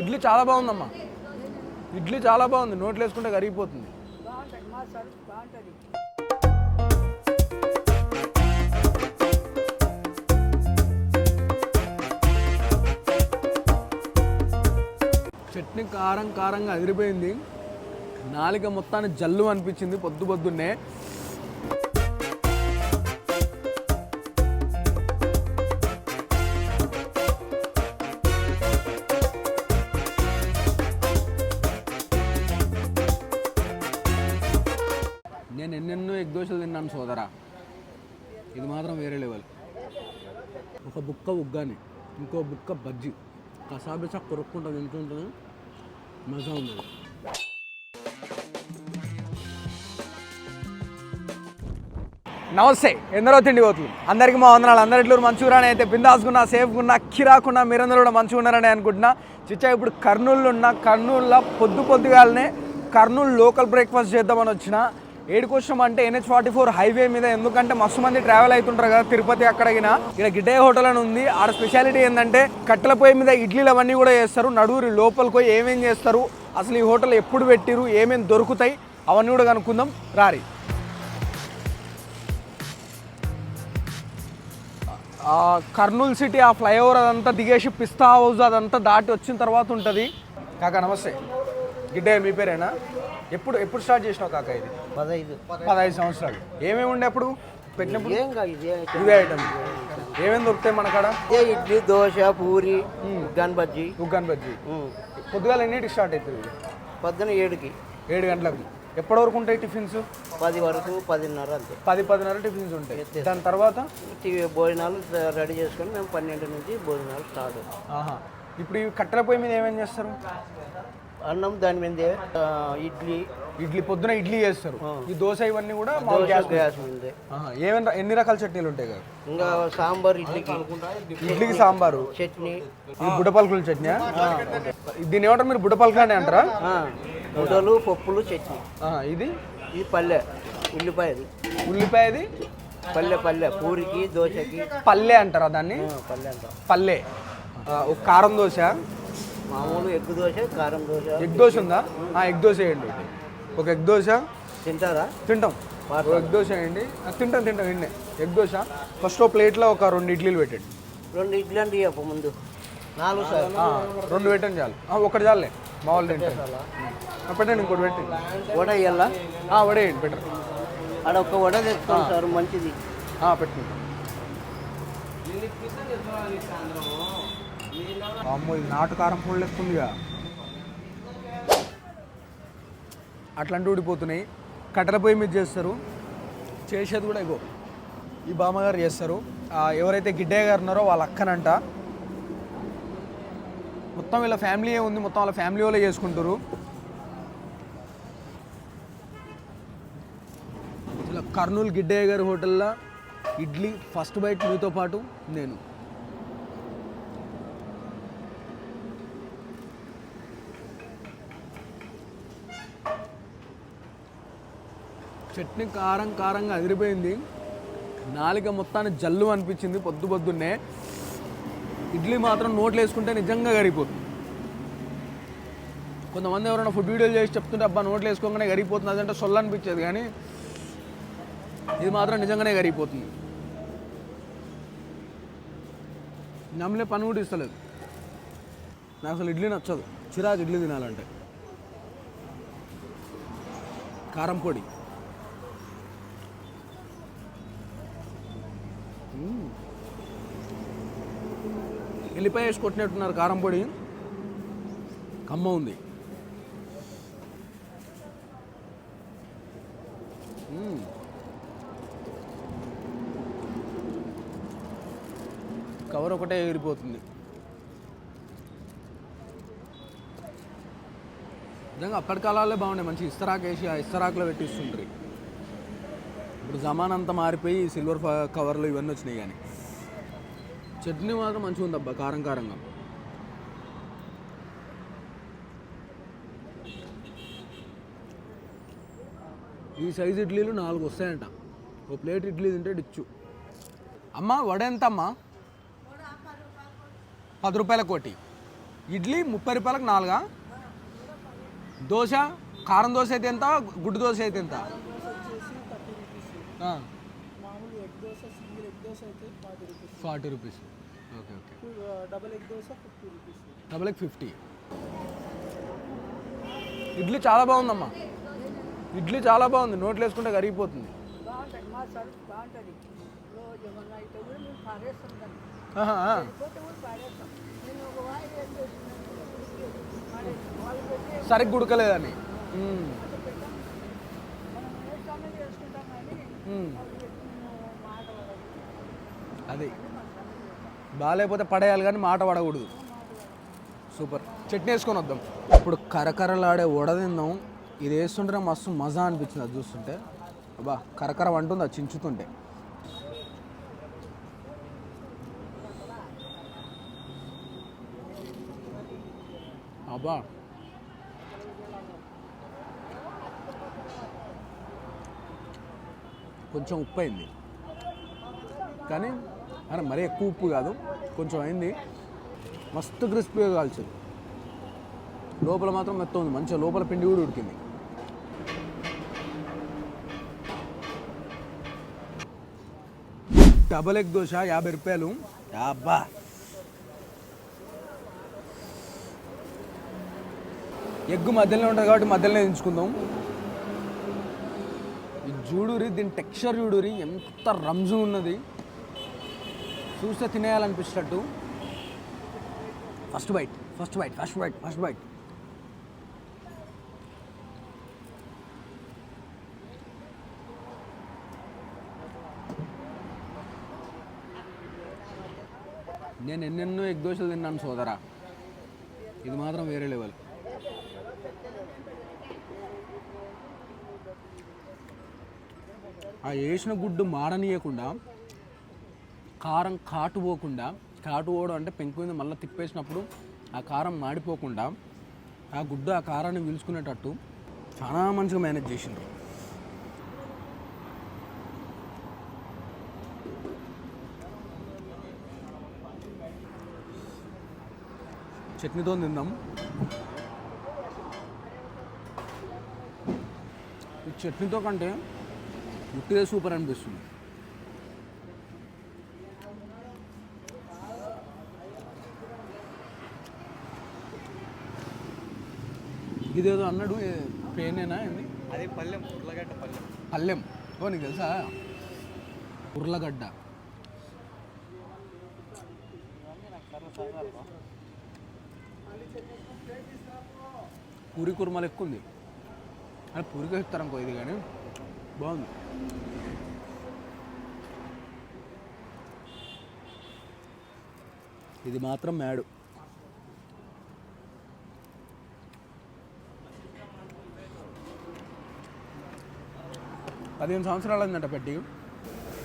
ఇడ్లీ చాలా బాగుందమ్మా. ఇడ్లీ చాలా బాగుంది. నోట్లో వేసుకుంటే కరిగిపోతుంది. చట్నీ కారం కారంగా అదిరిపోయింది. నాలుక మొత్తాన్ని జల్లు అనిపించింది పొద్దు పొద్దున్నే. తిన్నాను ఇది మాత్రం వేరే లెవెల్ ఒక బుక్క ఉగ్గాని ఇంకో బుక్క బజ్జి. కసాబిసా కొరుక్కుంటా తింటుంటే మజా ఉంది నమస్తే ఎందరో తిండి పోతుంది అందరికీ మా వందనాలు. అందరి ఇట్లు అయితే బిందాసుకున్నా సేఫ్గా కిరాకున్నా మీరందరూ కూడా మంచిగా ఉన్నారని అనుకుంటున్నా. చిచ్చా ఇప్పుడు కర్నూలు ఉన్న కర్నూలులో పొద్దు పొద్దుగాలనే కర్నూలు లోకల్ బ్రేక్ఫాస్ట్ చేద్దామని వచ్చిన. ఏడుకోసం అంటే ఎన్హెచ్ ఫార్టీ ఫోర్ హైవే మీద ఎందుకంటే మస్తు మంది ట్రావెల్ అవుతుంటారు కదా తిరుపతి అక్కడికిన ఇక్కడ గిడ్డయ్య హోటల్ అని ఉంది. ఆడ స్పెషాలిటీ ఏంటంటే కట్టెల పొయ్యి మీద ఇడ్లీలు అవన్నీ కూడా చేస్తారు. నడువురి లోపలికి పోయి ఏమేం చేస్తారు? అసలు ఈ హోటల్ ఎప్పుడు పెట్టిరు ఏమేమి దొరుకుతాయి? అవన్నీ కూడా కనుక్కుందాం. రారి. కర్నూలు సిటీ ఆ ఫ్లైఓవర్ అదంతా దిగేసి పిస్తా హౌస్ అదంతా దాటి వచ్చిన తర్వాత ఉంటుంది. కాక నమస్తే. గిడ్డే మీ పేరేనా? ఎప్పుడు ఎప్పుడు స్టార్ట్ చేసినావు కాకా ఇది? పదహైదు. పదహైదు సంవత్సరాలు. ఏమేమి ఉండే అప్పుడు? పెట్టినప్పుడు? ఏం కాదు ఇదే ఇవే ఐటమ్ ఏమేమి దొరుకుతాయి మన కాడ? ఇదే ఇడ్లీ దోశ పూరి గన్ బజ్జీ. ఉగ్గాన్ బజ్జీ. ఉమ్. పొద్దుగాల ఎన్నిటికి స్టార్ట్ అవుతుంది? పొద్దున ఏడుకి. ఏడు గంటలకు. ఎప్పటి వరకు ఉంటాయి టిఫిన్స్? పది వరకు పదిన్నర అంతే. పది పదిన్నర టిఫిన్స్ ఉంటాయి. దాని తర్వాత? టీ- భోజనాలు రెడీ చేసుకొని మేము పన్నెండు నుంచి భోజనాలు స్టార్ట్ ఆహా. ఇప్పుడు ఈ కట్టెల పొయ్యి మీద ఏమేం చేస్తారు? అన్నం దాని మీదే ఇడ్లీ. ఇడ్లీ పొద్దున ఇడ్లీ చేస్తారు. ఈ దోశ ఇవన్నీ కూడా మామూలు దోశ గ్యాస్ గ్యాస్ మీదే. ఆహా, ఏమైనా ఎన్ని రకాల చట్నీలు ఉంటాయి కదా? ఇంకా సాంబార్ ఇడ్లీకి. ఇడ్లీకి సాంబారు. చట్నీ. ఇది బుడ్డపలకుల చట్నీ దీని ఏమంటారు మీరు? బుడ్డపలక అని అంటారా? ముద్దలు పప్పులు చట్నీ. ఇది? ఇది పల్లె. ఉల్లిపాయది ఉల్లిపాయది పల్లె పల్లె. పూరికి దోశకి. పల్లె అంటారా దాన్ని? పల్లె అంటాం. పల్లె. కారం దోశ మామూలు ఎగ్గు దోశ కారం దోశ. ఎగ్ దోశ ఉందా? ఆ, ఎగ్ దోశ వేయండి. ఒక ఎగ్ దోశ. తింటారా? తింటాం. ఎగ్ దోశ వేయండి. తింటాం తింటాం ఎన్నే ఎగ్ దోశ. ఫస్ట్ ఓ ప్లేట్లో ఒక రెండు ఇడ్లీలు పెట్టండి. రెండు ఇడ్లీ అండి అప్ప ముందు. నాలుగు సార్ రెండు పెట్టండి చాలు. ఒకటి చాలే మా వాళ్ళు తింటారు. పెట్టండి ఇంకోటి పెట్టండి. వడ ఇయ్యాలా ఆ, వడేయండి బెటర్ ఆడ ఒక వడ తెచ్చుకోండి సార్ మంచిది. పెట్టుకుంటాం. అమ్మో ఇది నాటు కారం పొడి లెక్కుందిగా అట్లాంటి ఊడిపోతున్నాయి. కట్టెల పొయ్యి మీద చేస్తారు. చేసేది కూడా ఇగో ఈ బామ్మగారు చేస్తారు. ఎవరైతే గిడ్డయ్య గారు ఉన్నారో వాళ్ళ అక్కనంట. మొత్తం వీళ్ళ ఫ్యామిలీ ఉంది మొత్తం వాళ్ళ ఫ్యామిలీ వాళ్ళే చేసుకుంటారు. ఇలా కర్నూలు గిడ్డయ్య గారి హోటల్లో ఇడ్లీ ఫస్ట్ బైట్ మీతో పాటు నేను. చట్నీ కారం కారంగా అదిరిపోయింది. నాలుక మొత్తాన్ని జల్లు అనిపించింది పొద్దు పొద్దున్నే. ఇడ్లీ మాత్రం నోట్లు వేసుకుంటే నిజంగా కరిగిపోతుంది కొంతమంది ఎవరైనా ఫుడ్ వీడియోలు చేసి చెప్తుంటే అబ్బా నోట్లు వేసుకోగానే కరిగిపోతుంది అదంటే సొల్ల అనిపించేది. కానీ ఇది మాత్రం నిజంగానే కరిగిపోతుంది నమ్మలే పని కూడా ఇస్తలేదు. నాకు అసలు ఇడ్లీ నచ్చదు. చిరాకు ఇడ్లీ తినాలంటే. కారం పొడి మ్మ్. ఎల్లిపాయ వేసి కొట్టినట్టున్నారు కారం పొడి. కమ్మ ఉంది. కవర్ ఒకటే ఎగిరిపోతుంది నిజంగా అప్పటి కాలాలే బాగున్నాయి. మంచి ఇస్తరాకు వేసి ఆ ఇస్తరాకులో పెట్టిస్తుంటారు ఇప్పుడు జమానంతా మారిపోయి సిల్వర్ కవర్లు ఇవన్నీ వచ్చినాయి కానీ. చట్నీ మాత్రం మంచిగా ఉంది అబ్బా కారం కారంగా. ఈ సైజు ఇడ్లీలు నాలుగు వస్తాయంట. ఒక ప్లేట్ ఇడ్లీ తింటే డిచ్చు. అమ్మ వడ ఎంత అమ్మా పది రూపాయల కోటి. ఇడ్లీ ముప్పై రూపాయలకు నాలుగా? దోశ కారం దోశ అయితే ఎంత? గుడ్డు దోశ అయితే ఎంత? మామూలు egg dosa single egg dosa అయితే forty rupees. Forty rupees. Okay okay. Double egg dosa fifty rupees. Double egg fifty. Idli చాలా బాగుందమ్మా. ఇడ్లీ చాలా బాగుంది. నోట్లు వేసుకుంటే కరిగిపోతుంది. బాగుంటుంది. మా అది. బాగాలేకపోతే పడేయాలి కానీ మాట పడకూడదు. సూపర్. చట్నీ వేసుకొని వద్దాం. ఇప్పుడు కరకరలాడే వడ తిందాం. ఇది వేస్తుంటే మస్తు మజా అనిపించింది అది చూస్తుంటే. అబ్బా కరకర వంటుంది అది చించుతుంటే. అబ్బా. కొంచెం ఉప్పు అయింది. కానీ అరే మరీ ఎక్కువ ఉప్పు కాదు. కొంచెం అయింది. మస్తు క్రిస్పీగా కాల్చింది. లోపల మాత్రం మెత్త ఉంది. మంచిగా లోపల పిండి కూడా ఉడికింది. డబల్ ఎగ్ దోశ యాభై రూపాయలు. అబ్బా! ఎగ్ మధ్యలో ఉంటుంది కాబట్టి మధ్యలోనే ఎంచుకుందాం జూడూరి దీని టెక్స్చర్ జూడూరి ఎంత రంజు ఉన్నది. చూస్తే తినేయాలనిపించినట్టు first bite first bite first bite first bite. నేను ఎన్నెన్నో ఎగ్ దోశలు తిన్నాను సోదరా. ఇది మాత్రం వేరే లెవెల్. ఆ వేసిన గుడ్డు మాడనీయకుండా కారం కాటు పోకుండా కాటు పోవడం అంటే పెంకు మీద మళ్ళీ తిప్పేసినప్పుడు ఆ కారం మాడిపోకుండా ఆ గుడ్డు ఆ కారాన్ని పీల్చుకునేటట్టు చాలా మంచిగా మేనేజ్ చేసింది చట్నీతో తిందాం. ఈ చట్నీతో కంటే ఉట్టిదే సూపర్ అనిపిస్తుంది. ఇదేదో అన్నాడు పేనేనా ఏంది? అది పల్లెం ఉర్లగడ్డ పల్లెం. పల్లెం. ఓ నీకు తెలుసా? ఉర్లగడ్డ. పూరి కుర్మలు ఎక్కువ ఉంది. అని పూరిగా ఇస్తారు అనుకో ఇది కానీ. బాగుంది. ఇది మాత్రం మ్యాడు. పదిహేను సంవత్సరాలు అయిందంట పెట్టి.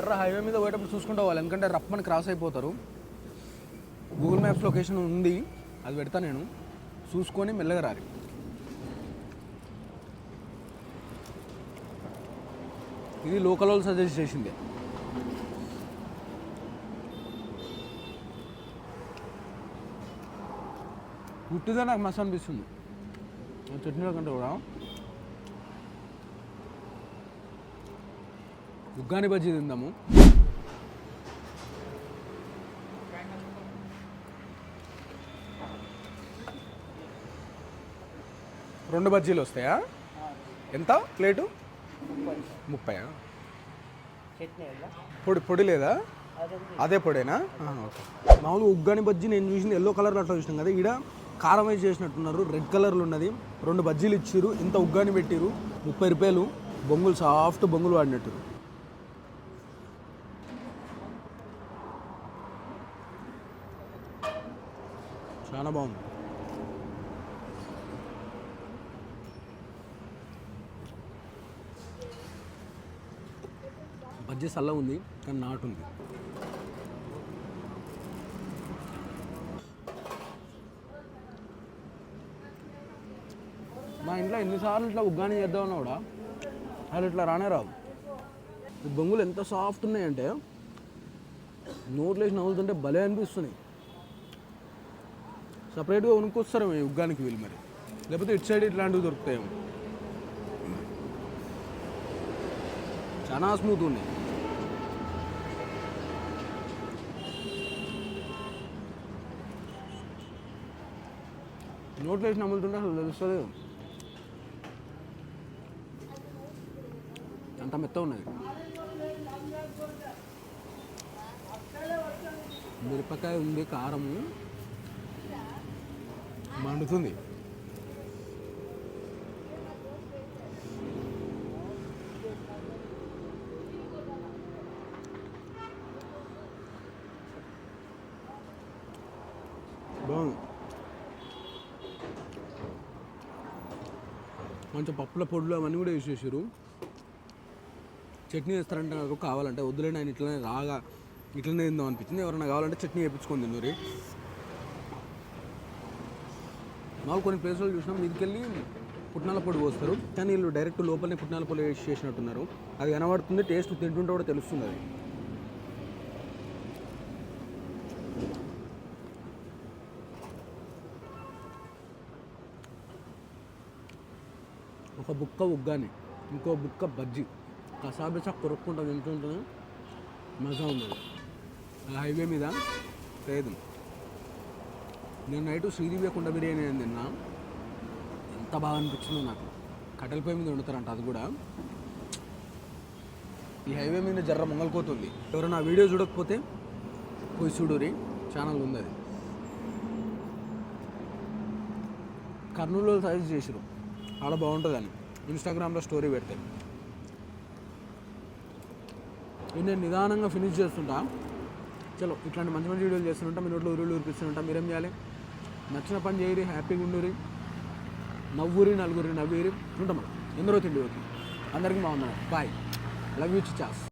ఎర్ర హైవే మీద పోయేటప్పుడు చూసుకుంటూ పోవాలి ఎందుకంటే రప్పని క్రాస్ అయిపోతారు. గూగుల్ మ్యాప్స్ లొకేషన్ ఉంది అది పెడతా నేను. చూసుకొని మెల్లగా రాలి ఇది లోకల్ వాళ్ళు సజెస్ట్ చేసింది. గుట్టిదే నాకు మస్తు అనిపిస్తుంది. ఆ చట్నీల కంటే కూడా ఉగ్గాని బజ్జీ తిందాము. రెండు బజ్జీలు వస్తాయా? ఎంత ప్లేటు? ముప్పై పొడి పొడి లేదా? అదే పొడేనా? ఓకే. మామూలు ఉగ్గాని బజ్జీ నేను చూసింది ఎల్లో కలర్లో అట్లా చూసినాం కదా. ఈడ కారం వేసి చేసినట్టున్నారు. రెడ్ కలర్లో ఉన్నది. రెండు బజ్జీలు ఇచ్చిర్రు. ఇంత ఉగ్గాని పెట్టిర్రు. ముప్పై రూపాయలు. బొంగులు సాఫ్ట్ బొంగులు వాడినట్టు. చాలా బాగుంది. మధ్య సల్ల ఉంది కానీ నాటు ఉంది. మా ఇంట్లో ఎన్నిసార్లు ఇట్లా ఉగ్గాని చేద్దామన్నా కూడా వాళ్ళు ఇట్లా రానే రావు. బొంగులు ఎంత సాఫ్ట్ ఉన్నాయంటే నోట్లేసి నవ్వులుతుంటే భలే అనిపిస్తున్నాయి. సపరేట్గా కొనుక్కొస్తారు మేము ఉగ్గానికి వీళ్ళు మరి. లేకపోతే ఇటు సైడ్ ఇట్లాంటివి దొరుకుతాయేమో. చాలా స్మూత్ ఉన్నాయి. నోట్లో వేసి నమ్ములుతుంటే అసలు తెలుస్తుంది అంత మెత్త ఉన్నది. మిరపకాయ ఉంది కారము. మండుతుంది బాగుంది కొంచెం పప్పుల పొడులు అవన్నీ కూడా యూస్ చేసారు చట్నీ వేస్తారంటే నాకు కావాలంటే వద్దులేండి ఆయన ఇట్లనే రాగా ఇట్లనే తిందాం అనిపించింది. ఎవరైనా కావాలంటే చట్నీ వేయించుకొని తిన్నూరి మాకు కొన్ని ప్లేసులు చూసినాం మీదకెళ్ళి పుట్నాల పొడి పోస్తారు. కానీ వీళ్ళు డైరెక్ట్ లోపలనే పుట్నాల పొడి వేసి చేసినట్టున్నారు. అది కనబడుతుంది టేస్ట్ తింటుంటే కూడా తెలుస్తుంది అది. ఒక బుక్క ఉగ్గాని ఇంకో బుక్క బజ్జి. కసాబిసా కొరుక్కుంటా తింటుంటే మజా ఉంది ఆ హైవే మీద లేదు. నేను నైట్ శ్రీదివ్య కుండ బిర్యానీ అని తిన్నా. ఎంత బాగా అనిపించిందో నాకు. కట్టెల పొయ్యి మీద వండుతారంట అది కూడా. ఈ హైవే మీద జర్ర మొంగల్కోతుంది ఎవరైనా వీడియో చూడకపోతే పోయి చూడురి ఛానల్ ఉంది అది. కర్నూలులో సజెస్ట్ చేసిరు చాలా బాగుంటుందని ఇన్స్టాగ్రామ్లో స్టోరీ పెడితే. ఇది నేను నిదానంగా ఫినిష్ చేస్తుంటా. చలో ఇట్లాంటి మంచి మంచి వీడియోలు చేస్తుంటా మీ నోట్లో ఊరిలో ఊరిపిస్తుంటా మీరేం చేయాలి? నచ్చిన పని చేయరి హ్యాపీగా ఉండురి నవ్వురి నలుగురి నవ్వురి. ఉంటాం ఎందరో తిండి అవుతుంది అందరికీ బాగున్నాను బాయ్. Love you chaas